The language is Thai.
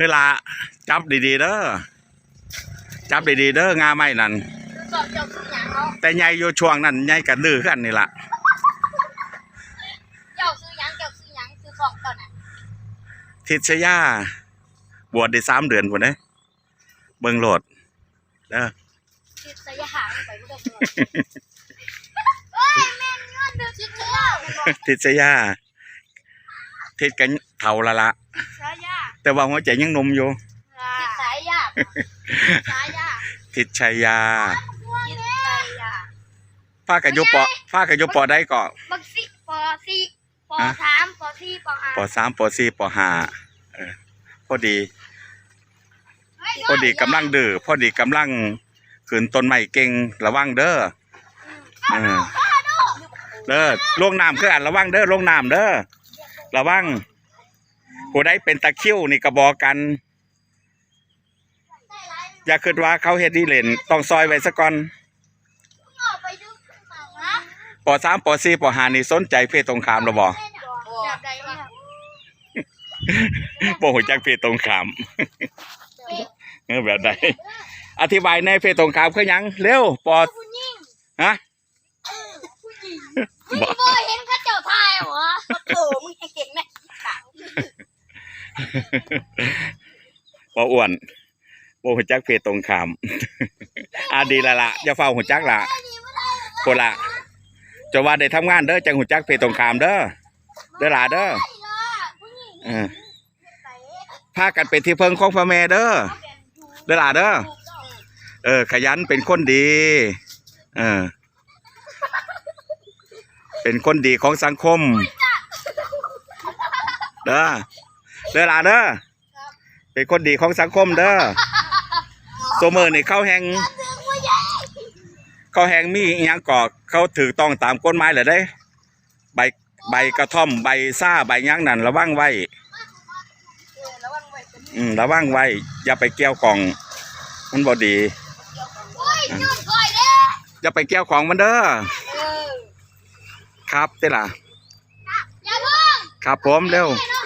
เวลาจับดีๆเด้อจับดีๆเด้องาไม้นั่นแต่ใหญ่อยู่ช่วงนั้นใหญ่กันลือกันนี่ล่ะเจ้าซื้อหยังเจ้าซื้อหยังซื้อของเจ้าน่ะทิศยาบวชได้สามเดือนพุ่นเด้เบิ่งโหลดเด้อคิดสยามไปบ่ได้เลยเฮ้ยแม่นเงินเดือนคิดเยอะแม่นบ่ทิศยาทิศกันเฒ่าละละสายา แต่ว่าหัวใจยังหนมอยู่คิดสายยาสายยาทิศชัยยาคิดสายยาฟ้ากันอยู่ปอฟ้ากันอยู่ปอได้ก็บักสิปสี่ปฮะสามปสี่ปห้าปอสามปอสี่ปอห้าเออพอดีพอดีกำลังดื้อพอดีกำลังขืนต้นไม้เก่งระวังเด้อเออเด้อลงน้ำคืออันระวังเด้อลงน้ำเด้อระวัง ผู้ใดเป็นตะคริวนี่ก็บอกกัน อย่าคิดว่าเขาเฮ็ดดีเล่นต้องซอยไว้ซะก่อนปอสามปอสี่ปอหานี่สนใจเพศตรงข้ามหรือบ่แบบใดวะบ่ฮู้จักเพศตรงข้ามเออแบบใดอธิบายในเพศตรงข้ามคือยังเร็วปอฮะ ผู้หญิงมึงบ่เห็นเข้าเจ้าทายเหรอโอ้มึงเก่งแน่ขาว บ่อ้วนบ่ฮู้จักเพตรงขามอาดีละละอย่าเฝ้าฮู้จักละคนละจะว่าได้ทำงานเด้อจังฮู้จักเพตรงขามเด้อเด้อละเด้ออพากันเป็นที่เพิงของพ่อแม่เด้อเด้อละเด้อเออ ขยันเป็นคนดี เออ เป็นคนดีของสังคมเด้อ เด้อหล่ะเด้อเป็นคนดีของสังคมเด้อโซเมอร์นี่เข้าแหงเข้าแหงมีอหยังก่อเขาถือต้องตามกฎหมายเลยได้ ใบใบกระท่อมใบซ่าใบหยังนั่นระวังไว้ระวังไว้เป็นอืมระวังไว้ อย่าไปเกี่ยวของ มันบ่ดีอย่าไปเกี่ยวของมันเด้อครับเต้ล่ะอย่าครับผมเร็วแม่น้